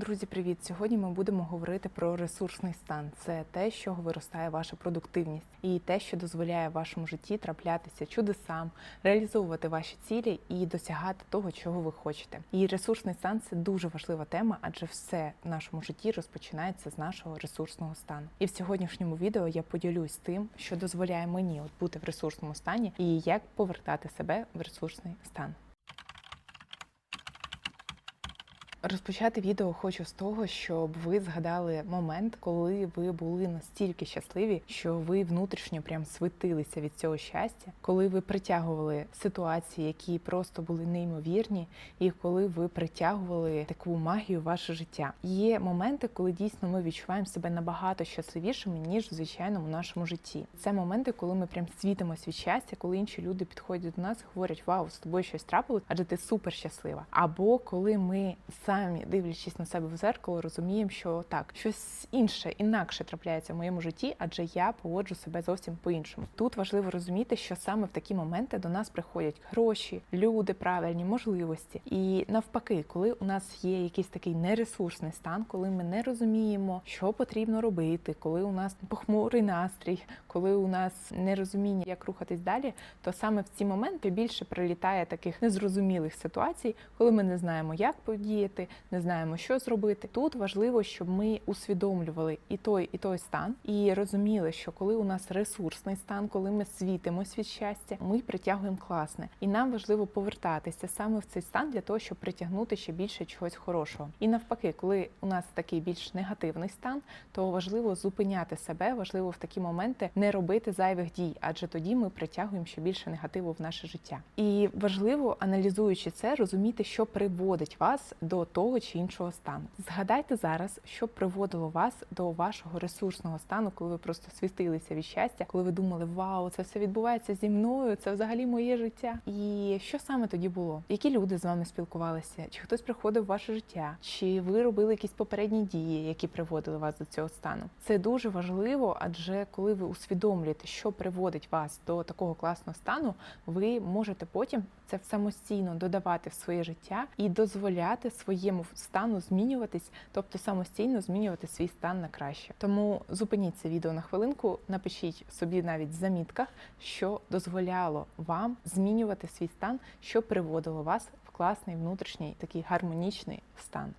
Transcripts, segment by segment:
Друзі, привіт! Сьогодні ми будемо говорити про ресурсний стан. Це те, з чого виростає ваша продуктивність, і те, що дозволяє вашому житті траплятися чудесам, реалізовувати ваші цілі і досягати того, чого ви хочете. І ресурсний стан це дуже важлива тема, адже все в нашому житті розпочинається з нашого ресурсного стану. І в сьогоднішньому відео я поділюсь тим, що дозволяє мені от бути в ресурсному стані, і як повертати себе в ресурсний стан. Розпочати відео хочу з того, щоб ви згадали момент, коли ви були настільки щасливі, що ви внутрішньо прям світилися від цього щастя, коли ви притягували ситуації, які просто були неймовірні, і коли ви притягували таку магію в ваше життя. Є моменти, коли дійсно ми відчуваємо себе набагато щасливішими ніж в звичайному нашому житті. Це моменти, коли ми прям світимось від щастя, коли інші люди підходять до нас і говорять: Вау, з тобою щось трапилось, адже ти супер щаслива. Або коли ми самі дивлячись на себе в зеркало, розуміємо, що так, щось інше, інакше трапляється в моєму житті, адже я поводжу себе зовсім по-іншому. Тут важливо розуміти, що саме в такі моменти до нас приходять гроші, люди, правильні можливості. І навпаки, коли у нас є якийсь такий нересурсний стан, коли ми не розуміємо, що потрібно робити, коли у нас похмурий настрій, коли у нас нерозуміння, як рухатись далі, то саме в ці моменти більше прилітає таких незрозумілих ситуацій, коли ми не знаємо, як подіяти, не знаємо, що зробити. Тут важливо, щоб ми усвідомлювали і той, і той стан, і розуміли, що коли у нас ресурсний стан, коли ми світимось від щастя, ми притягуємо класне, і нам важливо повертатися саме в цей стан для того, щоб притягнути ще більше чогось хорошого. І навпаки, коли у нас такий більш негативний стан, то важливо зупиняти себе, важливо в такі моменти не робити зайвих дій, адже тоді ми притягуємо ще більше негативу в наше життя. І важливо, аналізуючи це, розуміти, що приводить вас до того чи іншого стану. Згадайте зараз, що приводило вас до вашого ресурсного стану, коли ви просто світилися від щастя, коли ви думали, вау, це все відбувається зі мною, це взагалі моє життя. І що саме тоді було? Які люди з вами спілкувалися? Чи хтось приходив в ваше життя? Чи ви робили якісь попередні дії, які приводили вас до цього стану? Це дуже важливо, адже коли ви усвідомлюєте, що приводить вас до такого класного стану, ви можете потім це самостійно додавати в своє життя і дозволяти своєму стану змінюватись, тобто самостійно змінювати свій стан на краще. Тому зупиніть це відео на хвилинку, напишіть собі навіть в замітках, що дозволяло вам змінювати свій стан, що приводило вас в класний внутрішній такий гармонічний стан.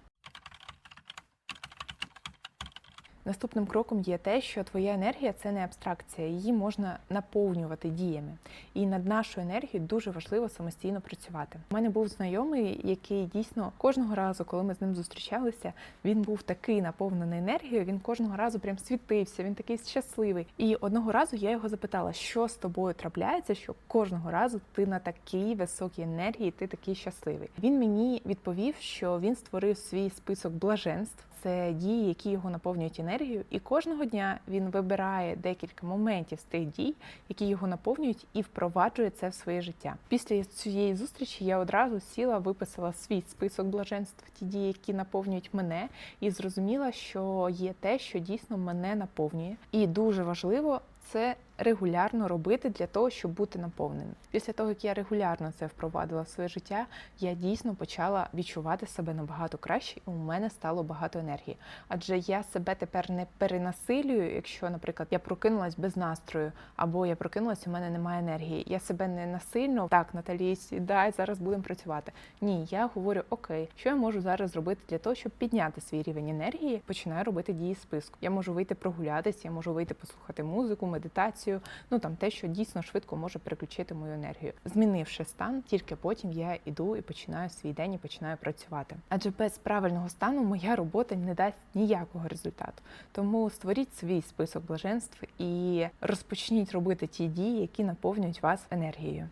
Наступним кроком є те, що твоя енергія це не абстракція, її можна наповнювати діями. І над нашою енергією дуже важливо самостійно працювати. У мене був знайомий, який дійсно кожного разу, коли ми з ним зустрічалися, він був такий наповнений енергією. Він кожного разу прям світився. Він такий щасливий. І одного разу я його запитала, що з тобою трапляється, що кожного разу ти на такій високій енергії, ти такий щасливий. Він мені відповів, що він створив свій список блаженств. Це дії, які його наповнюють енергією, і кожного дня він вибирає декілька моментів з тих дій, які його наповнюють, і впроваджує це в своє життя. Після цієї зустрічі я одразу сіла, виписала свій список блаженств, ті дії, які наповнюють мене, і зрозуміла, що є те, що дійсно мене наповнює. І дуже важливо це регулярно робити для того, щоб бути наповненим. Після того, як я регулярно це впровадила в своє життя, я дійсно почала відчувати себе набагато краще, і у мене стало багато енергії. Адже я себе тепер не перенасилюю, якщо, наприклад, я прокинулась без настрою, або я прокинулась, у мене немає енергії. Я себе не насильно так, Наталі, сідай, зараз будемо працювати. Ні, я говорю, окей, що я можу зараз зробити для того, щоб підняти свій рівень енергії, починаю робити дії списку. Я можу вийти прогулятися, я можу вийти послухати музику, медитацію ну там те, що дійсно швидко може переключити мою енергію. Змінивши стан, тільки потім я іду і починаю свій день і починаю працювати. Адже без правильного стану моя робота не дасть ніякого результату. Тому створіть свій список блаженств і розпочніть робити ті дії, які наповнюють вас енергією.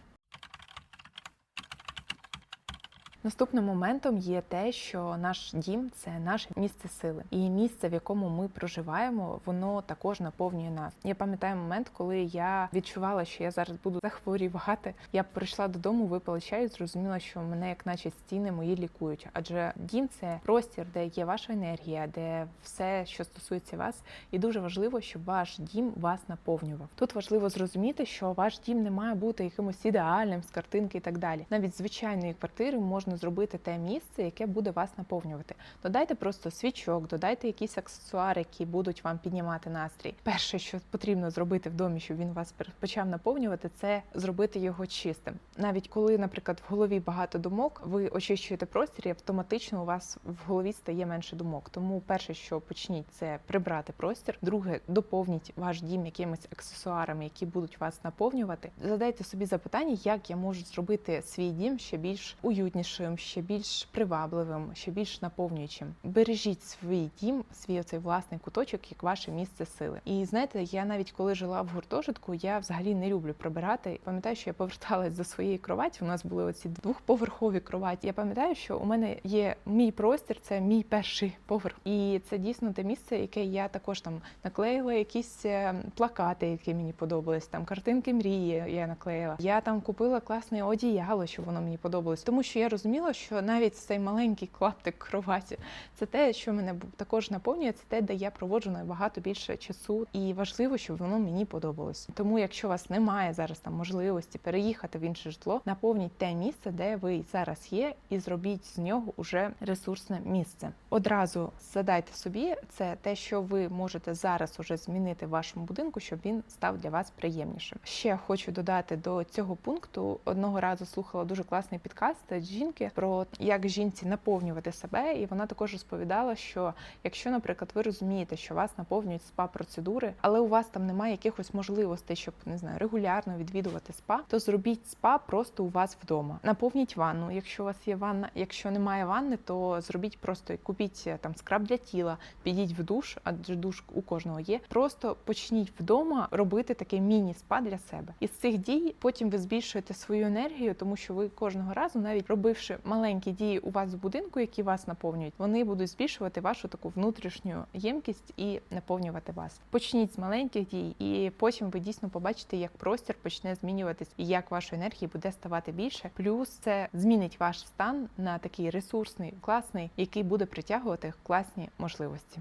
Наступним моментом є те, що наш дім це наше місце сили, і місце, в якому ми проживаємо, воно також наповнює нас. Я пам'ятаю момент, коли я відчувала, що я зараз буду захворівати. Я прийшла додому, випила чаю, і зрозуміла, що мене, як наче стіни мої лікують. Адже дім це простір, де є ваша енергія, де все, що стосується вас, і дуже важливо, щоб ваш дім вас наповнював. Тут важливо зрозуміти, що ваш дім не має бути якимось ідеальним з картинки і так далі. Навіть звичайної квартири можна зробити те місце, яке буде вас наповнювати. Додайте просто свічок, додайте якісь аксесуари, які будуть вам піднімати настрій. Перше, що потрібно зробити в домі, щоб він вас почав наповнювати, це зробити його чистим. Навіть коли, наприклад, в голові багато думок, ви очищуєте простір, і автоматично у вас в голові стає менше думок. Тому перше, що почніть, це прибрати простір. Друге, доповніть ваш дім якимись аксесуарами, які будуть вас наповнювати. Задайте собі запитання, як я можу зробити свій дім ще більш уютнішим, ще більш привабливим, ще більш наповнюючим. Бережіть свій дім, свій оцей власний куточок, як ваше місце сили. І знаєте, я навіть коли жила в гуртожитку, я взагалі не люблю прибирати. Пам'ятаю, що я поверталась до своєї кроваті. У нас були оці двохповерхові кроваті. Я пам'ятаю, що у мене є мій простір, це мій перший поверх, і це дійсно те місце, яке я також там наклеїла якісь е, плакати, які мені подобались. Там картинки мрії я наклеїла. Я там купила класне одіяло, щоб воно мені подобалось, тому що я розуміла, що навіть цей маленький клаптик кроваті це те, що мене також наповнює, це те, де я проводжу набагато більше часу, і важливо, щоб воно мені подобалось. Тому, якщо у вас немає зараз там можливості переїхати в інше житло, наповніть те місце, де ви зараз є, і зробіть з нього уже ресурсне місце. Одразу задайте собі це те, що ви можете зараз уже змінити в вашому будинку, щоб він став для вас приємнішим. Ще хочу додати до цього пункту. Одного разу слухала дуже класний підкаст жінки про як жінці наповнювати себе, і вона також розповідала, що якщо, наприклад, ви розумієте, що вас наповнюють спа процедури, але у вас там немає якихось можливостей, щоб не знаю, регулярно відвідувати спа, то зробіть спа просто у вас вдома. Наповніть ванну, якщо у вас є ванна. Якщо немає ванни, то зробіть просто купіть е, там скраб для тіла, підіть в душ, адже душ у кожного є. Просто почніть вдома робити таке міні-спа для себе. Із цих дій потім ви збільшуєте свою енергію, тому що ви кожного разу, навіть робивши маленькі дії у вас в будинку, які вас наповнюють, вони будуть збільшувати вашу таку внутрішню ємкість і наповнювати вас. Почніть з маленьких дій, і потім ви дійсно побачите, як простір почне змінюватись і як вашої енергії буде ставати більше. Плюс це змінить ваш стан на такий ресурсний, класний, який буде притягувати класні можливості.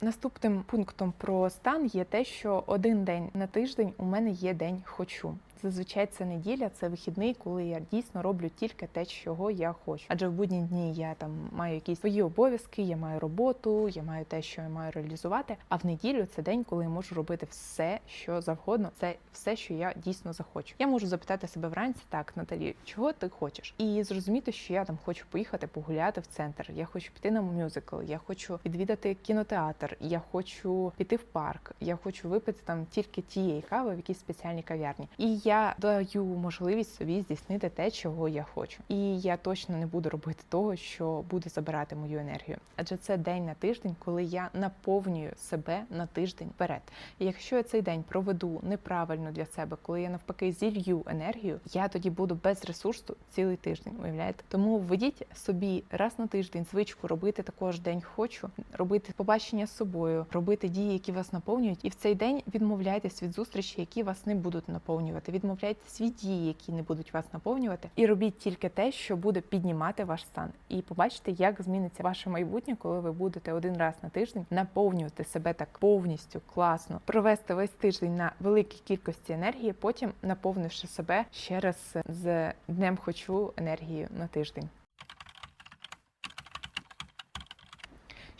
Наступним пунктом про стан є те, що один день на тиждень у мене є день хочу. Зазвичай це неділя, це вихідний, коли я дійсно роблю тільки те, чого я хочу. Адже в будні дні я там маю якісь свої обов'язки, я маю роботу, я маю те, що я маю реалізувати. А в неділю це день, коли я можу робити все, що завгодно. Це все, що я дійсно захочу. Я можу запитати себе вранці, так, Наталі, чого ти хочеш? І зрозуміти, що я там хочу поїхати погуляти в центр. Я хочу піти на мюзикл, я хочу відвідати кінотеатр, я хочу піти в парк, я хочу випити там тільки тієї кави в якійсь спеціальній кав'ярні. І я даю можливість собі здійснити те, чого я хочу, і я точно не буду робити того, що буде забирати мою енергію. Адже це день на тиждень, коли я наповнюю себе на тиждень вперед. І якщо я цей день проведу неправильно для себе, коли я навпаки зілью енергію, я тоді буду без ресурсу цілий тиждень. Уявляєте? Тому введіть собі раз на тиждень звичку робити також день хочу, робити побачення з собою, робити дії, які вас наповнюють, і в цей день відмовляйтесь від зустрічі, які вас не будуть наповнювати відмовляйтесь від дії, які не будуть вас наповнювати, і робіть тільки те, що буде піднімати ваш стан. І побачите, як зміниться ваше майбутнє, коли ви будете один раз на тиждень наповнювати себе так повністю класно, провести весь тиждень на великій кількості енергії, потім наповнивши себе ще раз з днем хочу енергію на тиждень.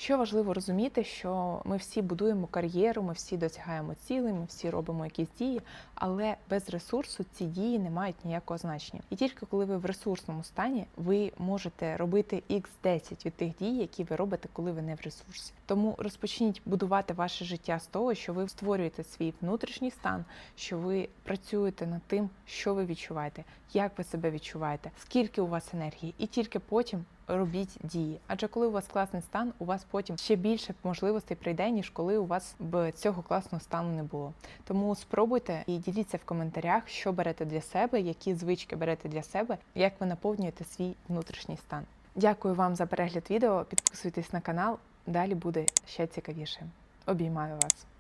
Що важливо розуміти, що ми всі будуємо кар'єру, ми всі досягаємо цілей, ми всі робимо якісь дії, але без ресурсу ці дії не мають ніякого значення. І тільки коли ви в ресурсному стані, ви можете робити x 10 від тих дій, які ви робите, коли ви не в ресурсі. Тому розпочніть будувати ваше життя з того, що ви створюєте свій внутрішній стан, що ви працюєте над тим, що ви відчуваєте, як ви себе відчуваєте, скільки у вас енергії, і тільки потім робіть дії. Адже коли у вас класний стан, у вас потім ще більше можливостей прийде, ніж коли у вас б цього класного стану не було. Тому спробуйте і діліться в коментарях, що берете для себе, які звички берете для себе, як ви наповнюєте свій внутрішній стан. Дякую вам за перегляд відео. Підписуйтесь на канал, далі буде ще цікавіше. Обіймаю вас.